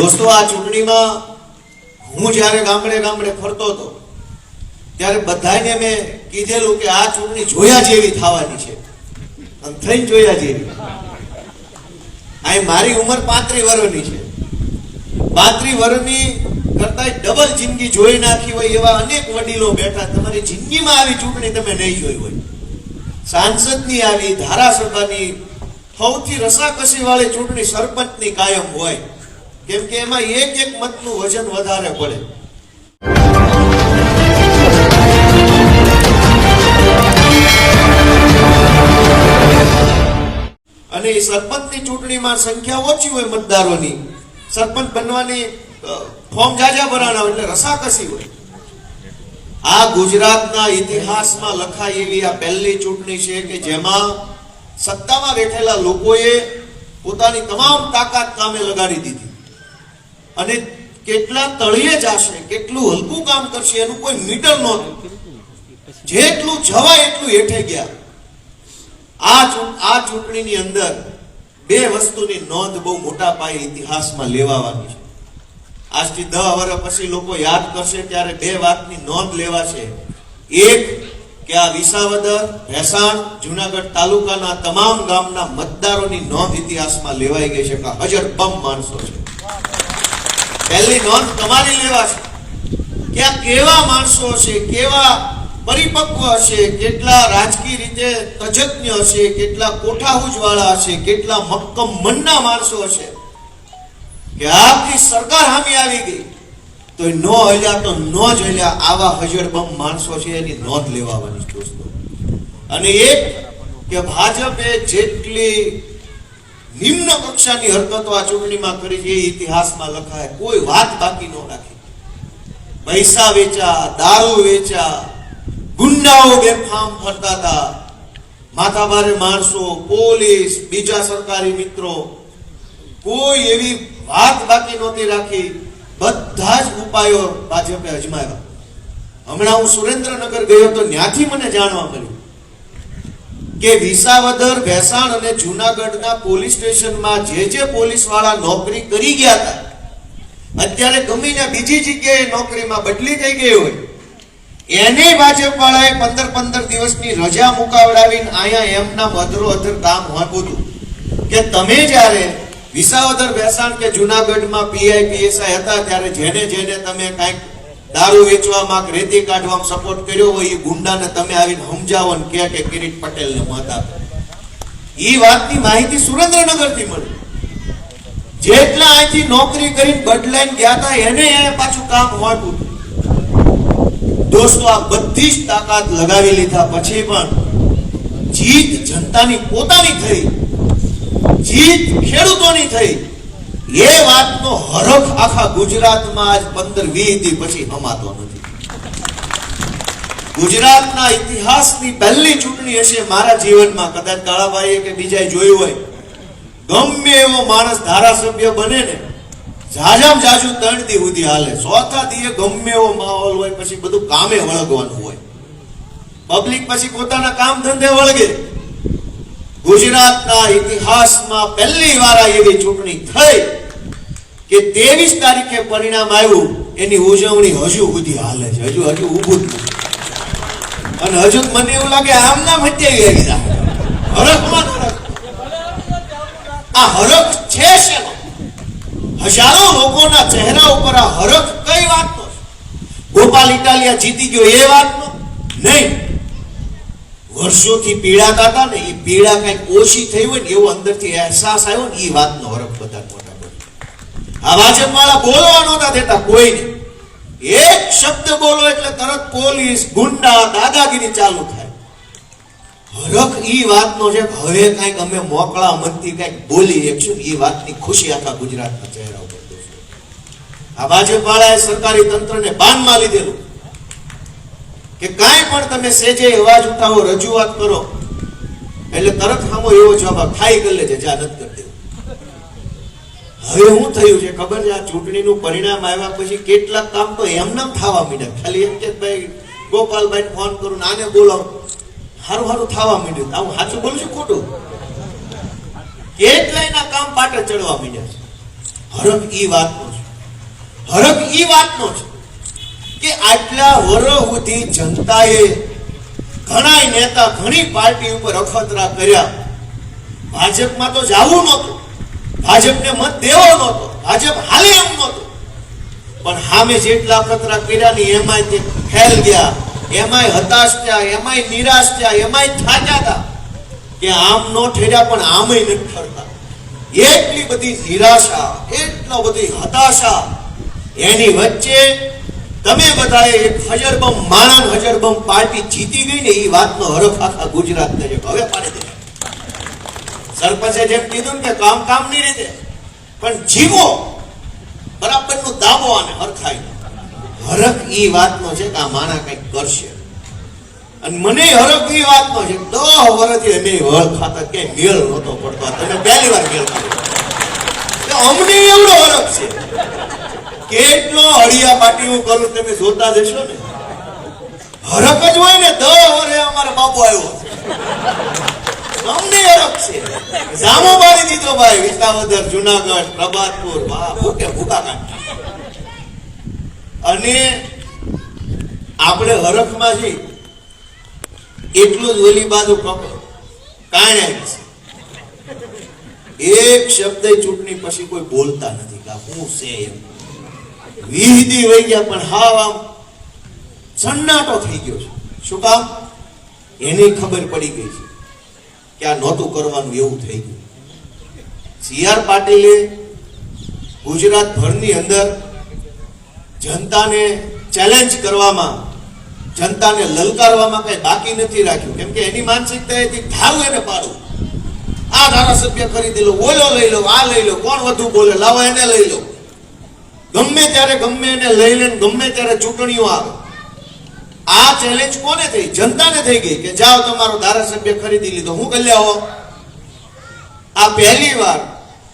દોસ્તો, આ ચૂંટણીમાં હું જ્યારે ગામડે ગામડે ફરતો હતો, ત્યારે બધાને મેં કીધેલું કે આ ચૂંટણી જોયા જેવી થવાની છે. અને થઈને જોયા જેવી. અહીં મારી ઉંમર પાંત્રી વર્ષની છે. પાંત્રી વર્ષની કરતા ડબલ જિંદગી જોઈ નાખી હોય એવા અનેક વડીલો બેઠા. તમારી જિંદગીમાં આવી ચૂંટણી તમે નહીં જોઈ હોય. સાંસદની આવી, ધારાસભાની, સૌથી રસાકસી વાળી ચૂંટણી સરપંચની કાયમ હોય. કેમ કે એમાં એક એક મતનું વજન વધારે પડે. અને એ સરપંચની ચૂંટણીમાં સંખ્યા ઓછી હોય મતદારોની. સરપંચ બનવાની ફોર્મ જાજા ભરાણા એટલે રસાકસી હોય. આ ગુજરાતના ઇતિહાસમાં લખાય એવી આ પહેલી ચૂંટણી છે કે જેમાં સત્તામાં બેઠેલા લોકોએ પોતાની તમામ તાકાત કામે લગાડી દીધી. અને કેટલા તળિયે જશે, કેટલું હલકું કામ કરશે, એનું કોઈ મીટર નહોતું જેટલું જવાય એટલું હેઠે ગયા. આ આ ચૂંટણીની અંદર બે વસ્તુની નોંધ બહુ મોટા પાયે ઇતિહાસમાં લેવાવાની છે. આજથી દસ વર્ષ પછી લોકો યાદ કરશે ત્યારે બે વાતની નોંધ લેવાશે. એક, કે આ વિસાવદર, ભેસાણ, જુનાગઢ તાલુકાના તમામ ગામના મતદારોની નોંધ ઇતિહાસમાં લેવાઈ ગઈ છે કે હજર બમ માણસો છે. પહેલી નોંધ તમારી લેવાશે કે આ કેવા માણસો હશે, કેવા પરિપક્વ હશે, કેટલા રાજકીય રીતે તજજ્ઞ હશે, કેટલા કોઠાહુજ વાળા હશે, કેટલા મક્કમ મનના માણસો હશે. કે આખી સરકાર હામી આવી ગઈ. તો એ નો હલ્યા, તો નો જ હલ્યા, આવા હજરબમ માણસો છે, એની નોંધ લેવાની દોસ્તો. અને એક કે ભાજપે જેટલી નિમ્ન કક્ષાની હરકતો આ ચૂંટણીમાં કરી છે, એ ઇતિહાસમાં લખાય. કોઈ વાત બાકી ન રાખી. પૈસા વેચા, દારૂ વેચા, ગુંડાઓ બેફામ ફરતા હતા. માથાભારે માણસો, પોલીસ, બીજા સરકારી મિત્રો. કોઈ એવી વાત બાકી નહોતી રાખી. બધા જ ઉપાયો ભાજપે અજમાવ્યા. હમણાં હું સુરેન્દ્રનગર ગયો તો ત્યાંથી મને જાણવા મળ્યું. કે વિસાવદર, ભેસાણ અને જુનાગઢના પોલીસ સ્ટેશનમાં જે જે પોલીસવાળા નોકરી કરી ગયા હતા, અત્યારે ગમીને બીજી જગ્યાએ નોકરીમાં બદલી થઈ ગઈ હોય, એને ભાજપવાળાએ પંદર પંદર દિવસની રજા મુકાવડાવીને અહીંયા એમના મધરો અધર કામ હોતું હતું. કે તમે જ્યારે વિસાવદર, ભેસાણ કે જુનાગઢમાં પીઆઈ પીએસઆઈ હતા, ત્યારે જેને જેને તમે કાંઈક દારૂ વેચવામાં રેતી કાઢવામાં સપોર્ટ કર્યો હોય એ ગુંડાને તમે આવીને સમજાવો ને કે કિરીટ પટેલને મત આપો. એ વાતની માહિતી સુરેન્દ્રનગરથી મળી. જેટલા અહીંથી નોકરી કરીને બદલાઈને ગયા હતા એને પાછું કામ વાંટવું દોસ્તો, આ બધી જ તાકાત લગાવી લીધા પછી પણ જીત જનતાની પોતાની થઈ. જીત ખેડૂતોની થઈ. એ વાતનો હરખ આખા ગુજરાતમાં આજ પંદર વીસ દી પછી હમાતો નથી. ગુજરાતના ઇતિહાસની પહેલી ચૂંટણી હશે મારા જીવનમાં. કદાચ કાળાભાઈએ કે બીજાએ જોયું હોય. ગમે એવો માણસ ધારાસભ્ય બને ને જાજામ જાજુ ત્રણ દી સુધી હાલે. ચોથા દીએ ગમે એવો માહોલ હોય, પછી બધું કામે વળગવાનું હોય. પબ્લિક પછી પોતાના કામ ધંધે વળગે. ગુજરાતના ઇતિહાસમાં પહેલી વાર એવી ચૂંટણી થઈ કે ત્રેવીસ તારીખે પરિણામ આવ્યું, એની ઉજવણી હજુ સુધી હાલે છે. હજુ હજુ ઊભું જ અને હજુ મને એવું લાગે આમ ના મચાવી ગયા હરખમાં આ હરખ છે શેનો હજારો લોકોના ચહેરા ઉપર આ હરખ કઈ વાતનો ગોપાલ ઇટાલિયા જીતી ગયો એ વાતનો? નહીં. વર્ષોથી પીડાતા હતા ને એ પીડા કંઈક ઓછી થઈ હોય ને એવો અંદરથી અહેસાસ આવ્યો ને એ વાતનો હરખ બધા મોટા પડે આ ભાજપ વાળા બોલવા નહોતા દેતા કોઈને. એક શબ્દ બોલો એટલે તરત પોલીસ, ગુંડા, દાદાગીરી ચાલુ થાય. હરખ ઈ વાતનો છે હવે કંઈક અમે મોકળા મનથી કંઈક બોલી શકશું એ વાતની ખુશી આખા ગુજરાતના ચહેરા ઉપર આ ભાજપ વાળાએ સરકારી તંત્રને બાનમાં લીધેલું. કે કાંઈ પણ તમે સેજે અવાજ ઉઠાવો, રજૂઆત કરો. એટલે તરત સામો એવો જવાબ ખાઈ કરી લેજે જા કરી દેવું હવે શું થયું છે, ખબર છે, આ ચૂંટણીનું પરિણામ આવ્યા પછી કેટલાક કામ તો એમને થવા માંડ્યા. ખાલી એમ કે ભાઈ ગોપાલભાઈ ફોન કરું આને બોલો હારું હારું થવા માંડ્યું. આવું સાચું બોલું છું ખોટું? કેટલાયના કામ પાટે ચડવા માંડ્યા છે. હરક ઈ વાતનો છે. હરક ઈ વાતનો છે. કે આટલા વર્ષ સુધી જનતાએ ઘણા નેતા ઘણી પાર્ટી ઉપર અખતરા કર્યા. ભાજપમાં તો જાવું નહોતું. ભાજપને મત દેવો નહોતો. ભાજપ હાલે એમ નહોતું. પણ સામે જેટલા અખતરા કર્યા ને એમાંય તે ફેલ ગયા. એમાંય હતાશ થયા, એમાંય નિરાશ થયા, એમાંય થાક્યા હતા. કે આમ નો ઠેર્યા પણ આમય નથી ઠરતા. એટલી બધી નિરાશા, એટલો બધી હતાશા. એની વચ્ચે તમે બધાએ એક હજરબમ માણસ હજરબમ પાર્ટી જીતી ગઈ ને એ વાતનો હરખ આખા ગુજરાત ને હવે પાડી દે. સરપંચે જેમ કીધું ને કે કામ કામની રીતે. પણ જીવો, બરાબરનો દાવો અને હરખાઈ હરખ એ વાતનો છે કે આ માણા કંઈક કરશે. અને મને હરખ એ વાતનો છે દહ વર્ષથી અમે હળ ખાતા કે મેળ નહોતો પડતો. તમે પહેલી વાર મેળ ખાતો અમને એવડો હરખ છે. કેટલો હળિયા પાટી હું કરું તમે જોતા જશો ને? હરખ જ હોય ને, દર વરે અમારો બાપુ આવ્યો અમને હરક છે? જામો બાળી દીધો ભાઈ, વિસાવદર, જુનાગઢ, પ્રભાતપુર, વાહ ભૂકે ભૂકા અને આપણે હરખમાં છીએ. એટલું જ ઓલી બાજુ કાણે છે એક શબ્દ ચૂંટણી પછી કોઈ બોલતા નથી કે હું છે એમ. વિહિદી વહી ગયા, પણ હાવ આમ સન્નાટો થઈ ગયો છે. શું કામ? એની ખબર પડી ગઈ છે કે આ નહોતું કરવાનું એવું થઈ ગયું. સી આર પાટીલે ગુજરાત ભરની અંદર જનતાને ચેલેન્જ કરવામાં, જનતાને લલકારવામાં કઈ બાકી નથી રાખ્યું. કેમ કે એની માનસિકતા એથી ધારું એને પાડું. આ ધારાસભ્ય ખરીદી લો ઓલો લઈ લો, આ લઈ લો, કોણ વધુ બોલે, લાવો એને લઈ લો. ગમે ત્યારે ગમે એને લઈ લઈને ગમે ત્યારે ચૂંટણીઓ આવે. આ ચેલેન્જ કોને થઈ? જનતાને થઈ ગઈ કે જાઓ તમારો ધારાસભ્ય ખરીદી લીધો. હું કરી આવો આ પહેલી વાર.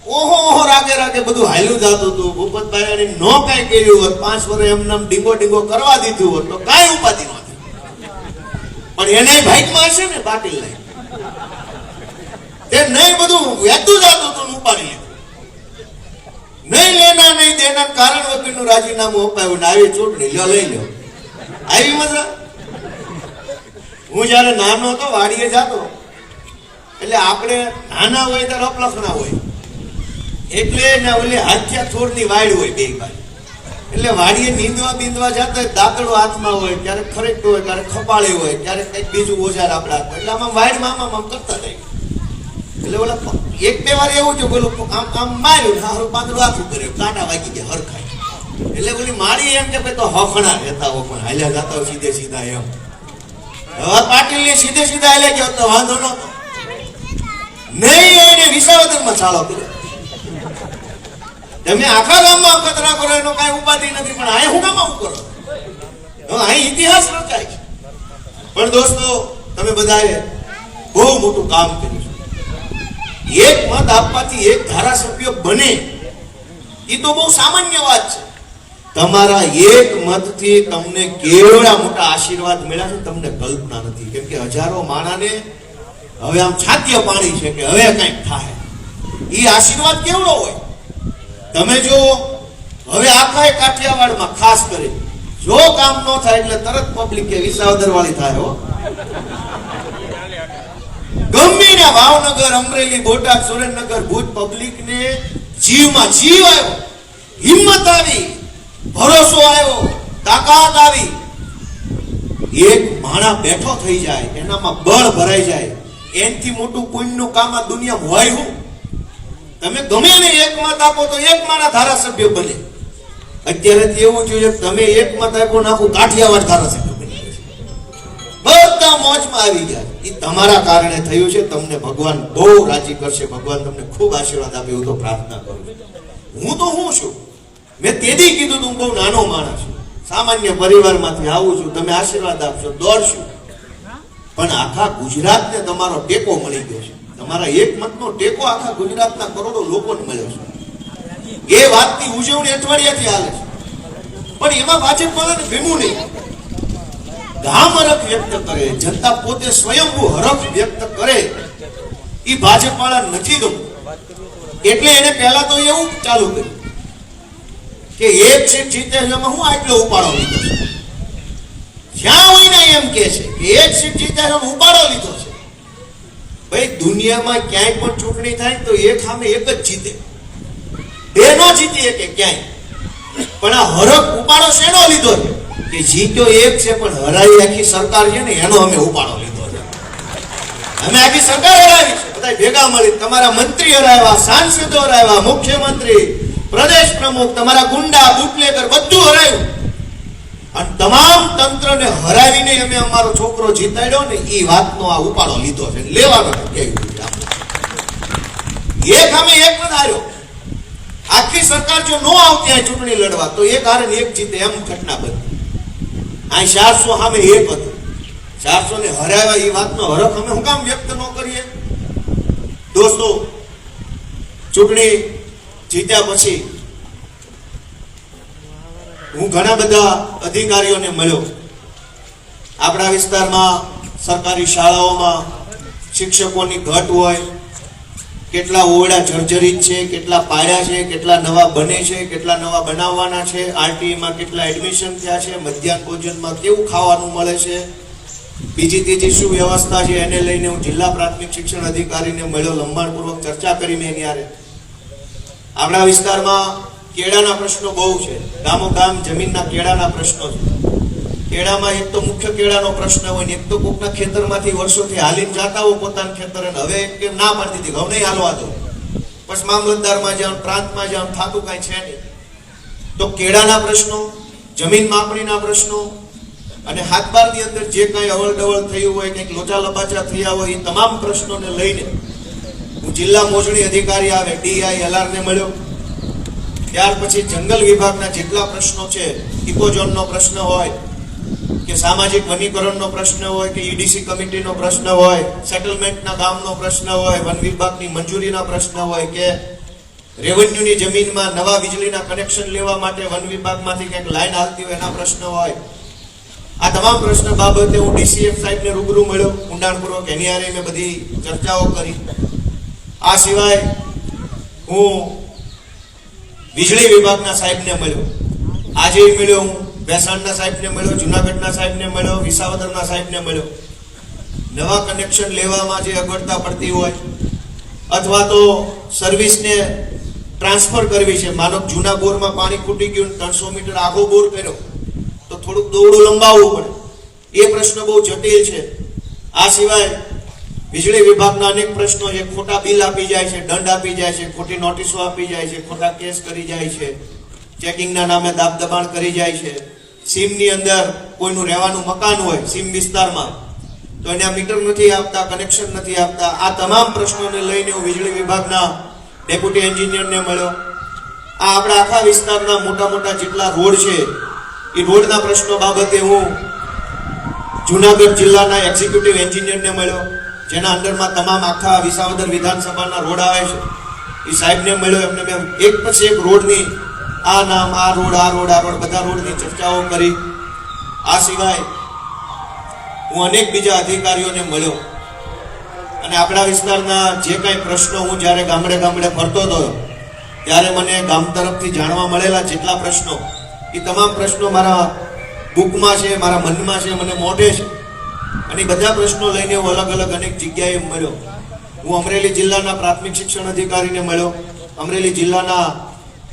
ઓહો ઓહો, રાગે રાગે બધું હાલ્યું જતું હતું. ભૂપતભાઈ નો કઈ કર્યું હોત. પાંચ વર્ષ એમને ડીંગો ડીંગો કરવા દીધું હોત તો કાંઈ ઉપાધિ નહોતી પણ એને ભાઈકમાં હશે ને પાટીલ તે નહીં બધું વહેતું જતું હતું ઉપાડી લીધું. નહીં લેના નહીં દેના કારણ વગરનું રાજીનામું અપાયું ને આવી ચૂંટણી, લ્યો, લઈ લ્યો. આવી મજા? હું જ્યારે નાનો હતો, વાડીએ જાતો, એટલે આપણે નાના હોય ત્યારે અપલખણા હોય. એટલે ને ઓલી હાથિયા થોરની વાડ હોય બે ભાઈ. એટલે વાડીએ નીંદવા બીંદવા જતા દાંતડો હાથમાં હોય, ક્યારેક ખરેક હોય, ક્યારેક ખપાળી હોય, ક્યારેક કંઈક બીજું ઓજાર આપણા. એટલે આમાં વાડમાં મામા મામ કરતા જાય. એટલે ઓલા એક બે વાર એવું છે બોલું આમ આમ માર્યું ને હારું પાંદડું આખું કર્યું, કાંટા વાગી ગયા હરખાય એટલે ઓલી મારી એમ કે ભાઈ તો હફણા રહેતા હો પણ હાલ્યા જતા સીધે સીધા એમ. હવે પાટીલ સીધે સીધા હાલ્યા ગયો તો વાંધો નતો નહીં, એને વિસાવદરમાં ચાલો કર્યો. તમે આખા ગામમાં અખતરા કરો, એનો કાંઈ ઉપાધિ નથી, પણ અહીં હું કામ આવું કરો? અહીં ઇતિહાસ રચાય પણ દોસ્તો, તમે બધાએ બહુ મોટું કામ કર્યું. એક મત આપવાથી એક ધારાસભ્ય બને. એ તો બહુ સામાન્ય વાત છે. તમારા એક મતથી તમને કેવડા મોટા આશીર્વાદ મળ્યા છે, તમને કલ્પના નથી. કેમ કે હજારો માણાને હવે આમ છાત્ય પાણી છે કે હવે કંઈક થાય. એ આશીર્વાદ કેવડો હોય? તમે જો હવે આખા કાઠિયાવાડમાં ખાસ કરી જો કામ ન થાય એટલે તરત પબ્લિક કે વિસાવદર વાળી થાય હો. ગમે ને ભાવનગર, અમરેલી, બોટાદ, સુરેન્દ્રનગર, ભુજ પબ્લિક ને જીવમાં જીવ આવ્યો. હિંમત આવી, ભરોસો આવ્યો, તાકાત આવી. એક માણા બેઠો થઈ જાય, એનામાં બળ ભરાઈ જાય. એનથી મોટું પુણ્યનું કામ આ દુનિયા હોય હું? તમે ગમે ને એક મત આપો તો એક માણા ધારાસભ્ય બને. અત્યારે એવું જોઈએ કે તમે એક મત આપ્યો નાખું કાઠિયાવાડ ધારાસભ્ય. છે. બધા મોજમાં આવી ગયા. એ તમારા કારણે થયું છે, તમને ભગવાન બહુ રાજી કરશે. ભગવાન તમને ખૂબ આશીર્વાદ આપે એવું તો પ્રાર્થના કરું હું તો હું છું? મેં તેથી કીધું તું બહુ નાનો માણસ છું. સામાન્ય પરિવારમાંથી આવું છું, તમે આશીર્વાદ આપશો, દોડશું. પણ આખા ગુજરાતને તમારો ટેકો મળી ગયો છે. તમારા એક મતનો ટેકો આખા ગુજરાતના કરોડો લોકોને મળ્યો છે. એ વાતની ઉજવણી અઠવાડિયાથી હાલે છે. પણ એમાં ભાજપ વાળાને ભીમું નહીં. ગામ હરખ વ્યક્ત કરે, જનતા પોતે સ્વયંભૂ હરખ વ્યક્ત કરે એ ભાજપ વાળા નથી ગમતું. એટલે એને પહેલા તો એવું ચાલુ કર્યું કે એક સીટ જીતે એમાં હું આટલો ઉપાડો લીધો છે? જ્યાં હોય ને એમ કે છે કે એક સીટ જીતે ઉપાડો લીધો છે? ભાઈ, દુનિયામાં ક્યાંય પણ ચૂંટણી થાય તો એક સામે એક જ જીતે. બે નો જીતી કે ક્યાંય. પણ આ હરખ ઉપાડો શેનો લીધો છે? કે જીત્યો એક છે, પણ હરાઈ આખી સરકાર છે ને, એનો અમે ઉપાડો લીધો છે. અમે આખી સરકાર હરાવી છે. બધા ભેગા મળી તમારા મંત્રી હરાવ્યા, સાંસદો હરાવ્યા, મુખ્યમંત્રી, પ્રદેશ પ્રમુખ, તમારા ગુંડા બુટલેકર બધું હરાવ્યું અને તમામ તંત્રને હરાવીને અમે અમારો છોકરો જીતાડ્યો ને એ વાતનો આ ઉપાડો લીધો છે. લેવાનો. એક અમે એક જ હાર્યો. આખી સરકાર જો ન આવતી આ ચૂંટણી લડવા, તો એક હારે એક જીતે એમ ઘટના બની. આ ચારસો સામે એક હતું. ચારસો ને હરાવ્યા એ વાતનો હરખ અમે હું કામ વ્યક્ત ન કરીએ? દોસ્તો, ચૂંટણી જીત્યા પછી હું ઘણા બધા અધિકારીઓને મળ્યો. આપણા વિસ્તારમાં સરકારી શાળાઓમાં શિક્ષકોની ઘટ હોય કેટલા ઓરડા જર્જરિત છે, કેટલા પાડ્યા છે, કેટલા નવા બને છે, કેટલા નવા બનાવવાના છે, આરટીઈમાં કેટલા એડમિશન થયા છે, મધ્યાહન ભોજનમાં કેવું ખાવાનું મળે છે? બીજી ત્રીજી શું વ્યવસ્થા છે? એને લઈને હું જિલ્લા પ્રાથમિક શિક્ષણ અધિકારીને મળ્યો, લંબાણપૂર્વક ચર્ચા કરી મેં ત્યારે આપણા વિસ્તારમાં કેળાના પ્રશ્નો બહુ છે. ગામો ગામ જમીનના કેળાના પ્રશ્નો છે. કેળામાં એક તો મુખ્ય કેળાનો પ્રશ્ન હોય ને એક તો કોકના ખેતરમાંથી વર્ષોથી હાલીને જાતા હોય પોતાના ખેતર અને હવે કે ના પાડતી હતી ઘઉં નહીં હાલવા દો. પછી મામલતદારમાં જાણ, પ્રાંતમાં જાણ, થાતું કાંઈ છે નહીં. તો કેળાના પ્રશ્નો, જમીન માપણીના પ્રશ્નો અને હાથબારની અંદર જે કાંઈ અવળડવળ થયું હોય, કંઈક લોચા લપાચા થયા હોય, એ તમામ પ્રશ્નોને લઈને હું જિલ્લા મોજણી અધિકારી આવે, ડીઆઈ એલઆરને મળ્યો. ત્યાર પછી જંગલ વિભાગના જેટલા પ્રશ્નો છે ઇકોઝોનનો પ્રશ્ન હોય કે સામાજિક વનીકરણનો પ્રશ્ન હોય કે ઈડીસી કમિટીનો પ્રશ્ન હોય, સેટલમેન્ટના ગામનો પ્રશ્ન હોય, વન વિભાગની મંજૂરીના પ્રશ્ન હોય કે રેવન્યુની જમીનમાં નવા વીજળીના કનેક્શન લેવા માટે વન વિભાગમાંથી કંઈક લાઈન આવતી હોય એના પ્રશ્ન હોય. આ તમામ પ્રશ્ન બાબતે હું ડીસીએફ સાહેબને રૂબરૂ મળ્યો. ઊંડાણપૂર્વક એની આરે મેં બધી ચર્ચાઓ કરી. આ સિવાય હું વીજળી વિભાગના સાહેબને મળ્યો. આજે મળ્યો હું. ભેસાણના સાહેબને મળ્યો, જુનાગઢના સાહેબને મળ્યો, વિસાવદરના સાહેબને મળ્યો. નવા કનેક્શન લેવામાં જે અગવડતા પડતી હોય, અથવા તો સર્વિસને ટ્રાન્સફર કરવી છે. માનો જૂના બોરમાં પાણી ખૂટી ગયું ત્રણસો મીટર આખો બોર કર્યો, તો થોડુંક દોરડું લંબાવવું પડે. એ પ્રશ્ન બહુ જટિલ છે. આ સિવાય વીજળી વિભાગના અનેક પ્રશ્નો છે. ખોટા બિલ આપી જાય છે, દંડ આપી જાય છે, ખોટી નોટિસો આપી જાય છે, ખોટા કેસ કરી જાય છે, ચેકિંગના નામે દાબ દબાણ કરી જાય છે. સીમની અંદર કોઈનું રહેવાનું મકાન હોય, સીમ વિસ્તારમાં, તો એને મીટર નથી આપતા કનેક્શન નથી આપતા. આ તમામ પ્રશ્નોને લઈને હું વીજળી વિભાગના ડેપ્યુટી એન્જિનિયરને મળ્યો. આ આપણા આખા વિસ્તારના મોટા મોટા જેટલા રોડ છે, એ રોડના પ્રશ્નો બાબતે હું જુનાગઢ જિલ્લાના એક્ઝિક્યુટિવ એન્જિનિયરને મળ્યો, જેના અંડરમાં તમામ આખા વિસાવદર વિધાનસભાના રોડ આવે છે. એ સાહેબને મળ્યો, એમને મેં એક પછી એક રોડની આ નામ આ રોડ આ રોડ આ રોડ, બધા રોડની ચર્ચાઓ કરી. આ સિવાય હું અનેક બીજા અધિકારીઓને મળ્યો. અને આપણા વિસ્તારના જે કાંઈ પ્રશ્નો હું જ્યારે ગામડે ગામડે ફરતો હતો, ત્યારે મને ગામ તરફથી જાણવા મળેલા જેટલા પ્રશ્નો, એ તમામ પ્રશ્નો મારા બુકમાં છે, મારા મનમાં છે, મને મોઢે છે. અને બધા પ્રશ્નો લઈને હું અલગ અલગ અનેક જગ્યાએ મળ્યો. હું અમરેલી જિલ્લાના પ્રાથમિક શિક્ષણ અધિકારીને મળ્યો, અમરેલી જિલ્લાના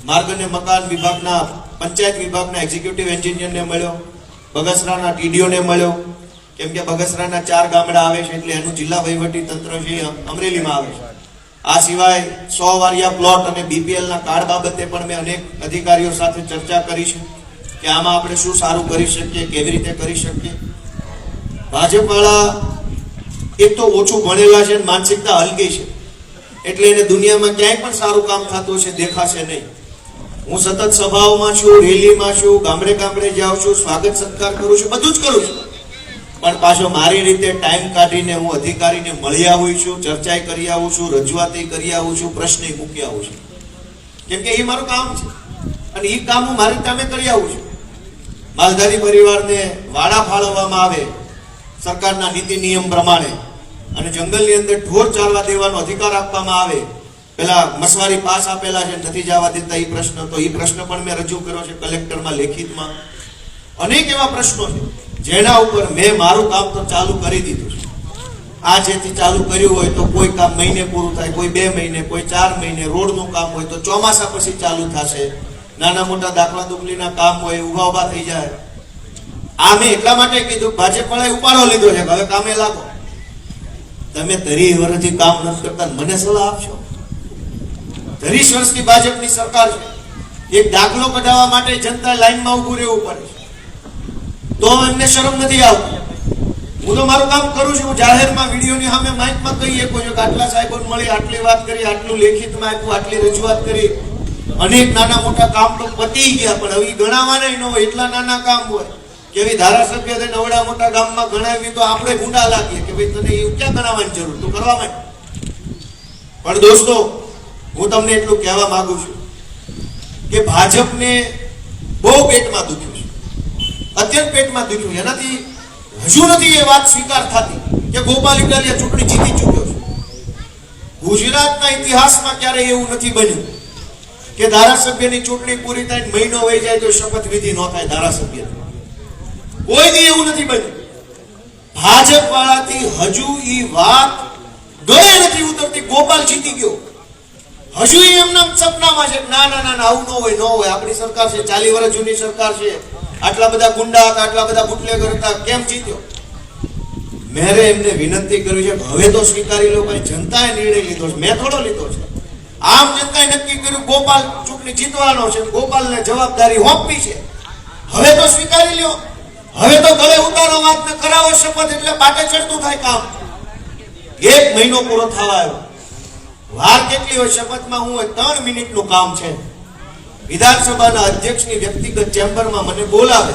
માર્ગ અને મકાન વિભાગના, પંચાયત વિભાગના એક્ઝિક્યુટિવ એન્જિનિયરને મળ્યો, બગસરાના ટીડીઓને મળ્યો. કેમ કે બગસરાના ચાર ગામડા આવે છે એટલે એનું જિલ્લા વહીવટી તંત્ર છે અમરેલીમાં આવે છે. આ સિવાય સો વારિયા પ્લોટ અને બીપીએલના કાર્ડ બાબતે પણ મેં અનેક અધિકારીઓ સાથે ચર્ચા કરી છે કે આમાં આપણે શું સારું કરી શકીએ, કેવી રીતે કરી શકીએ. ભાજપવાળા એક તો ઓછું ભણેલા છે માનસિકતા હલકી છે. એટલે એને દુનિયામાં ક્યાંય પણ સારું કામ થતું હશે, દેખાશે નહીં. હું સતત સભાઓમાં છું, રેલીમાં છું, ગામડે ગામડે જાઉં છું, સ્વાગત સત્કાર કરું છું, બધું જ કરું છું. પણ પાછો મારી રીતે ટાઈમ કાઢીને હું અધિકારીને મળી આવું છું ચર્ચાએ કરી આવું છું, રજૂઆતે કરી આવું છું, પ્રશ્ન મૂકી આવું છું. કેમ કે એ મારું કામ છે. અને એ કામ હું મારી કામે કરી આવું છું. માલધારી પરિવારને વાડા ફાળવવામાં આવે સરકારના નીતિ નિયમ પ્રમાણે અને જંગલની અંદર ઢોર ચાલવા દેવાનો અધિકાર આપવામાં આવે પેલા મસવારી પાસ આપેલા છે નથી જવા દેતા એ પ્રશ્ન. તો એ પ્રશ્ન પણ મેં રજૂ કર્યો છે કલેક્ટરમાં, લેખિતમાં. અનેક એવા પ્રશ્નો છે. જેના ઉપર મેં મારું કામ તો ચાલુ કરી દીધું છે. આ જેથી ચાલુ કર્યું હોય તો કોઈ કામ મહિને પૂરું થાય, કોઈ બે મહિને, કોઈ ચાર મહિને, રોડનું કામ હોય તો ચોમાસા પછી ચાલુ થશે. નાના મોટા દાખલા દુબલીના કામ હોય ઊભા ઊભા થઈ જાય. આ મેં એટલા માટે કીધું ભાજપવાળાએ ઉપાડો લીધો છે હવે કામે લાગો. તમે તરી વર્ષથી કામ નથી કરતા, મને સલાહ આપશો. ત્રીસ વર્ષની ભાજપની સરકાર છે. એક દાખલો કઢાવવા માટે જનતા લાઈનમાં ઊભું રહેવું પડે તો એમને શરમ નથી આવતી. હું તો મારું કામ કરું છું. જાહેરમાં વિડીયોની સામે માઇકમાં કહી શકું છું કે આટલા સાહેબો મળી, આટલી વાત કરી, આટલું લેખિતમાં આપ્યું, આટલી રજૂઆત કરી. અનેક નાના મોટા કામ તો પતી ગયા, પણ હવે ગણાવાના ન હોય. એટલા નાના કામ હોય કે ભાઈ ધારાસભ્ય થઈને નવડા મોટા ગામમાં ગણાવી તો આપણે ગુંડા લાગીએ કે ભાઈ તને એવું ક્યાં ગણાવવાની જરૂર? તું કરવા માંડ. પણ દોસ્તો હું તમને એટલું કહેવા માંગુ છું કે ભાજપને બહુ પેટમાં દુખ્યું છે. અત્યંત પેટમાં દુખ્યું એનાથી હજુ નથી એ વાત સ્વીકાર થતી કે ગોપાલ ઇટાલિયા ચૂંટણી જીતી ચૂક્યો છે. ગુજરાતના ઇતિહાસમાં ક્યારેય એવું નથી બન્યું કે ધારાસભ્યની ચૂંટણી પૂરી થાય મહિનો વહી જાય તો શપથ વિધિ ન થાય ધારાસભ્ય કોઈ દી એવું નથી બન્યું. ભાજપ વાળાથી હજુ ઈ વાત ગળે નથી ઉતરતી. ગોપાલ જીતી ગયો. હજુ એમના સપનામાં છે ના ના ના આવું ન હોય ન હોય. આપણી સરકાર છે ચાલી વર્ષ જૂની સરકાર છે. આટલા બધા ગુંડા હતા, આટલા બધા બુટલેગર હતા. કેમ જીત્યો? મેરે એમને વિનંતી કરી છે હવે તો સ્વીકારી લો ભાઈ જનતાએ નિર્ણય લીધો છે. મેં થોડો લીધો છે. આમ જનતાએ નક્કી કર્યું, ગોપાલ ચૂંટણી જીતવાનો છે. ગોપાલને જવાબદારી હોપવી છે. હવે તો સ્વીકારી લ્યો. હવે તો ગળે ઉતારો વાત ને કરાવો શપથ, એટલે પાટે ચડતું થાય કામ. એક મહિનો પૂરો થવા આવ્યો. વાર કેટલી હોય શપથમાં હું ત્રણ મિનિટનું કામ છે. વિધાનસભાના અધ્યક્ષની વ્યક્તિગત ચેમ્બરમાં મને બોલાવે.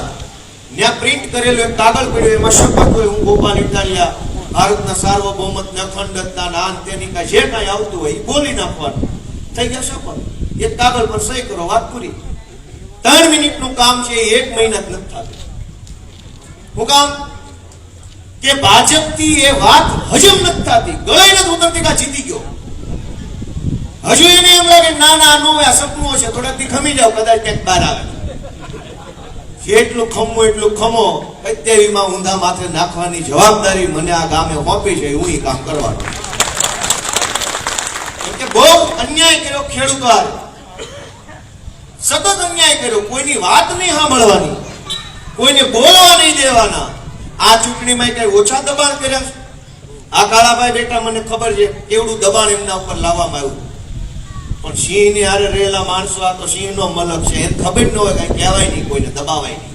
ત્યાં પ્રિન્ટ કરેલું એક કાગળ પડ્યો, એમાં શપથ હોય હું ગોપાલ ઇટાલિયા, ભારતના સાર્વભૌમત્વ અખંડતા નાન તેની કાંઈ જે કાંઈ આવતું હોય એ બોલી નાખવાનું. થઈ ગયા શપથ. એક કાગળ પર સહી કરો, વાત પૂરી. ત્રણ મિનિટનું કામ છે, એ એક મહિના જ નથી થતું. હું કામ? કે ભાજપથી એ વાત હજમ નથી થતી. ગળે નથી ઉતરતી કા જીતી ગયો. હજુ એને એમ લાગે ના ના નો આ સપનું છે થોડાકથી ખમી જાવ કદાચ ક્યાંક બહાર આવે. જેટલું ખમો એટલું ખમો. અત્યારીમાં ઊંધા માથે નાખવાની જવાબદારી મને આ ગામે સોંપી છે, હું એ કામ કરવાનું. કે બહુ અન્યાય કર્યો ખેડૂતો. સતત અન્યાય કર્યો. કોઈની વાત નહીં સાંભળવાની. કોઈને બોલવા નહીં દેવાના. આ ચૂંટણીમાં કઈ ઓછા દબાણ કર્યા આ કાળાભાઈ બેટા, મને ખબર છે, કેવડું દબાણ એમના ઉપર લાવવામાં આવ્યું. પણ સિંહની હારે રહેલા માણસો આ તો સિંહ નો મલક છે. એને ખબર ન હોય કઈ કહેવાય નહીં કોઈને, દબાવાય નહીં.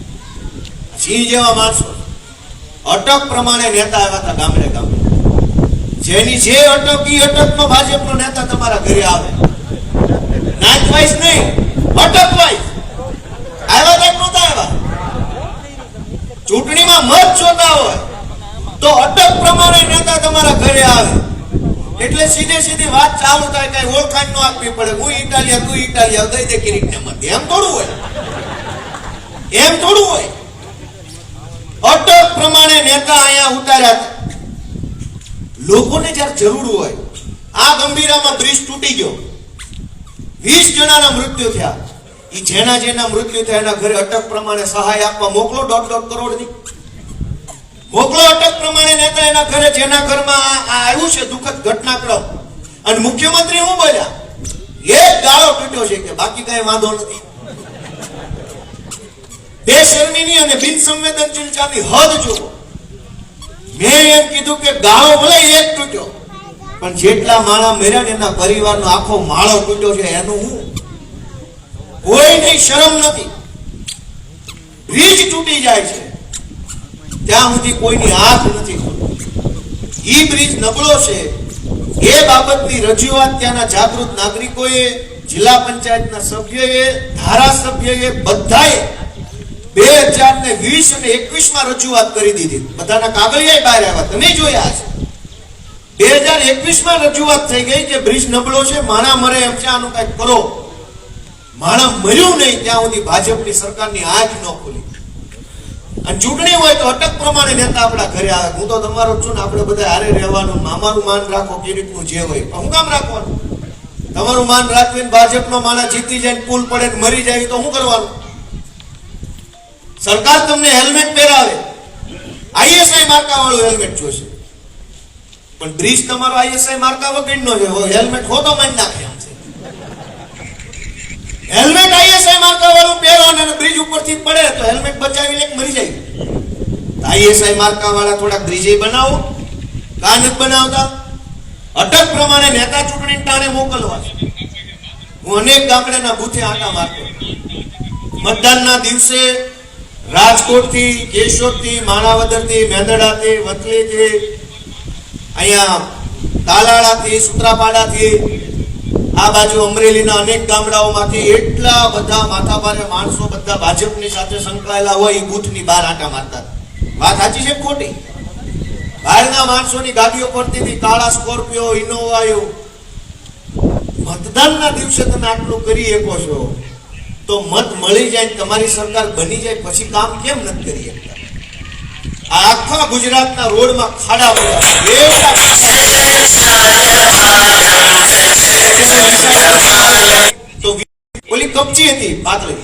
સિંહ જેવા માણસો. અટક પ્રમાણે નેતા આવ્યા હતા ગામડે ગામડે. જેની જે અટક, ઈ અટકનો ભાજપનો નેતા તમારા ઘરે આવે. નાત વાઇસ નહીં, અટક વાઇસ આવ્યા તા નહોતા આવ્યા? ચૂંટણીમાં મત જોતા હોય, તો અટક પ્રમાણે નેતા તમારા ઘરે આવે. એટલે સીધે સીધી વાત ચાલુ થાય કઈ ઓળખાણ ન આપવી પડે. હું ઇટાલિયા તું ઇટાલિયા દઈ દે કિરીટને મધ્ય એમ થોડું હોય. એમ થોડું હોય. અટક પ્રમાણે નેતા અહીંયા ઉતાર્યા હતા. લોકોને જ્યારે જરૂર હોય, આ ગંભીરામાં બ્રિજ તૂટી ગયો. વીસ જણાના મૃત્યુ થયા. એ જેના જેના મૃત્યુ થયા, એના ઘરે અટક પ્રમાણે સહાય આપવા મોકલો, દોઢ દોઢ કરોડ ની અટક પ્રમાણે એના ઘરે જેના ઘરમાં આ છે દુઃખદ ઘટનાક્રમ. અને મુખ્યમંત્રી હું બોલ્યા? એક ગાળો તૂટ્યો છે કે બાકી કઈ વાંધો નથી. બેશરમીની મેં એમ કીધું કે ગાળો ભલે એક તૂટ્યો, પણ જેટલા માળા મેર્યા ને એના પરિવારનો આખો માળો તૂટ્યો છે, એનું હું? કોઈને શરમ નથી. બ્રિજ તૂટી જાય છે. ત્યાં સુધી કોઈની હાથ નથી ઈ બ્રિજ નબળો છે. એ બાબતની રજૂઆત ત્યાંના જાગૃત નાગરિકોએ, જિલ્લા પંચાયતના સભ્યોએ, ધારાસભ્યએ બધાએ બે હજાર ને વીસ અને એકવીસમાં રજૂઆત કરી દીધી. બધાના કાગળિયા બહાર આવ્યા. તમે જોયા છે બે હજાર એકવીસમાં રજૂઆત થઈ ગઈ કે બ્રિજ નબળો છે, માણા મરે એમ છે, આનું કંઈક કરો. માણા મર્યું નહીં, ત્યાં સુધી ભાજપની સરકારની આંખ ન ખુલી. ચૂંટણી હોય તો અટક પ્રમાણે નેતા આપણા ઘરે આવે. હું તો તમારો છું ને આપણે બધા હારે રહેવાનું. અમારું માન રાખો, કિરીટનું જે હોય. હું રાખવાનું? તમારું માન રાખવીને ભાજપનો માણસ જીતી જાય પુલ પડે ને મરી જાય તો શું કરવાનું? સરકાર તમને હેલ્મેટ પહેરાવે. આઈએસઆઈ માર્કા વાળું હેલ્મેટ જોશે. પણ બ્રિજ તમારો આઈએસઆઈ માર્કા વગરનો છે હેલ્મેટ હો તો મારી નાખે આમ હેલ્મેટ વાળું પહેરો બ્રિજ ઉપરથી પડે તો હેલ્મેટ બચાવી લે મરી જાય. આઈએસઆઈ માર્કા વાળા થોડા બ્રિજે બનાવો. કા નથી બનાવતા? અટક પ્રમાણે નેતા ચૂંટણી ટાણે મોકલવા. હું અનેક ગામડાના બુથે આટા મારતો. મતદાનના દિવસે રાજકોટથી, કેશોદથી, માણાવદરથી, મેંદડાથી, વતલેથી, અહીંયા તાલાળાથી, સુત્રાપાડાથી આ બાજુ અમરેલીના અનેક ગામડાઓમાંથી એટલા બધા માથાભારે માણસો બધા ભાજપની સાથે સંકળાયેલા હોય એ બૂથની બહાર આટા મારતા. વાત સાચી છે ખોટી? બહારના માણસોની ગાડીઓ હતી, કાળા સ્કોર્પિયો ઇનોવાયો મતદાનના દિવસે તમે આટલું કરી શકો છો, તો મત મળી જાય તમારી સરકાર બની જાય, પછી કામ કેમ નથી કરી શકતા? આખા ગુજરાતના રોડમાં ખાડા પડ્યા તો ઓલી કપચી હતી પાતળી.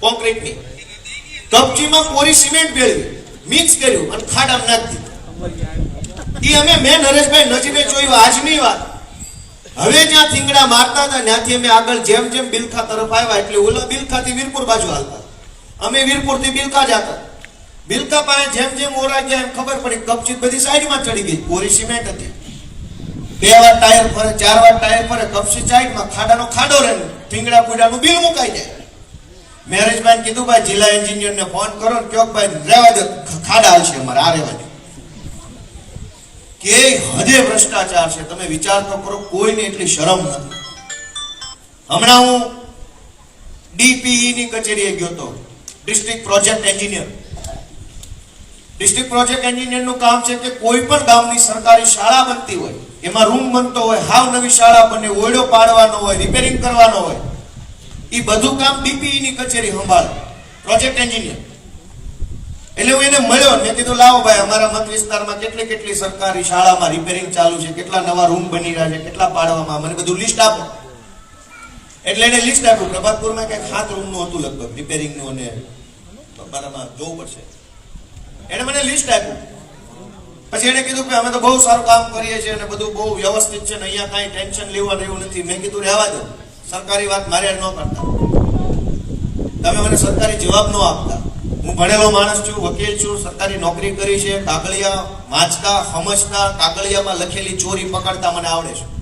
કોન્ક્રીટની કપચીમાં કોરી સિમેન્ટ ભેળવી. મિક્સ કર્યું અને ખાડામાં નાખી ઈ અમે મેં નરેશભાઈ નજીબે જોયું આજની વાત. હવે જ્યાં થીંગડા મારતા હતા, ત્યાંથી અમે આગળ જેમ જેમ બિલખા તરફ આવ્યા, એટલે ઓલા બિલખાથી વીરપુર બાજુ હાલતા. અમે વીરપુરથી બિલખા જતા. બિલકા પાસે જેમ જેમ ઓરા ગયા, એમ ખબર પડી કપચી બધી સાઈડમાં ચડી ગઈ. કોરી સિમેન્ટ હતી. બે વાર ટાયર ફરે ચાર વાર ટાયર ફરે, કપસી ચાઇટમાં ખાડાનો ખાડો રહે થીંગડા પૂડાનું બિલ મુકાઈ જાય. મેરેજભાઈ કીધું, ભાઈ, જિલ્લા એન્જિનિયરને ફોન કરો ને કયો ભાઈ, રહેવા દો ખાડા આવશે અમારે, આ રહેવા દો. કે હદે ભ્રષ્ટાચાર છે, તમે વિચાર તો કરો, કોઈને એટલી શરમ નથી. હમણાં હું ડીપીઈ ની કચેરીએ ગયો તો district project engineer. District project એન્જિનિયરનું કામ છે કે કોઈ પણ ગામની સરકારી શાળા બનતી હોય એમાં રૂમ બનતો હોય, હાવ નવી શાળા બને ઓયડો પાડવાનો હોય રિપેરિંગ કરવાનો હોય એ બધું કામ ડીપીઈ ની કચેરી સંભાળે પ્રોજેક્ટ એન્જિનિયર એટલે હું એને મળ્યો, મેં કીધું, લાવો ભાઈ, અમારા મત વિસ્તારમાં કેટલી કેટલી સરકારી શાળામાં રિપેરિંગ ચાલુ છે, કેટલા નવા રૂમ બની રહ્યા છે, કેટલા પાડવામાં, મને બધું લિસ્ટ આપો. એટલે એને લિસ્ટ આપ્યું, પ્રભાતપુરમાં કંઈક સાત રૂમનું હતું લગભગ રિપેરિંગનું અને જોવું પડશે. એને મને લિસ્ટ આપ્યું. પછી એને કીધું કે અમે તો બહુ સારું કામ કરીએ છીએ અને બધું બહુ વ્યવસ્થિત છે ને અહીંયા કાંઈ ટેન્શન લેવા એવું નથી. મેં કીધું, રહેવા દો. સરકારી વાત મારે ન કરતા. તમે મને સરકારી જવાબ ન આપતા. હું ભણેલો માણસ છું, વકીલ છું, સરકારી નોકરી કરી છે, કાગળિયા વાંચતા, સમજતા, કાગળિયામાં લખેલી ચોરી પકડતા મને આવડે છે.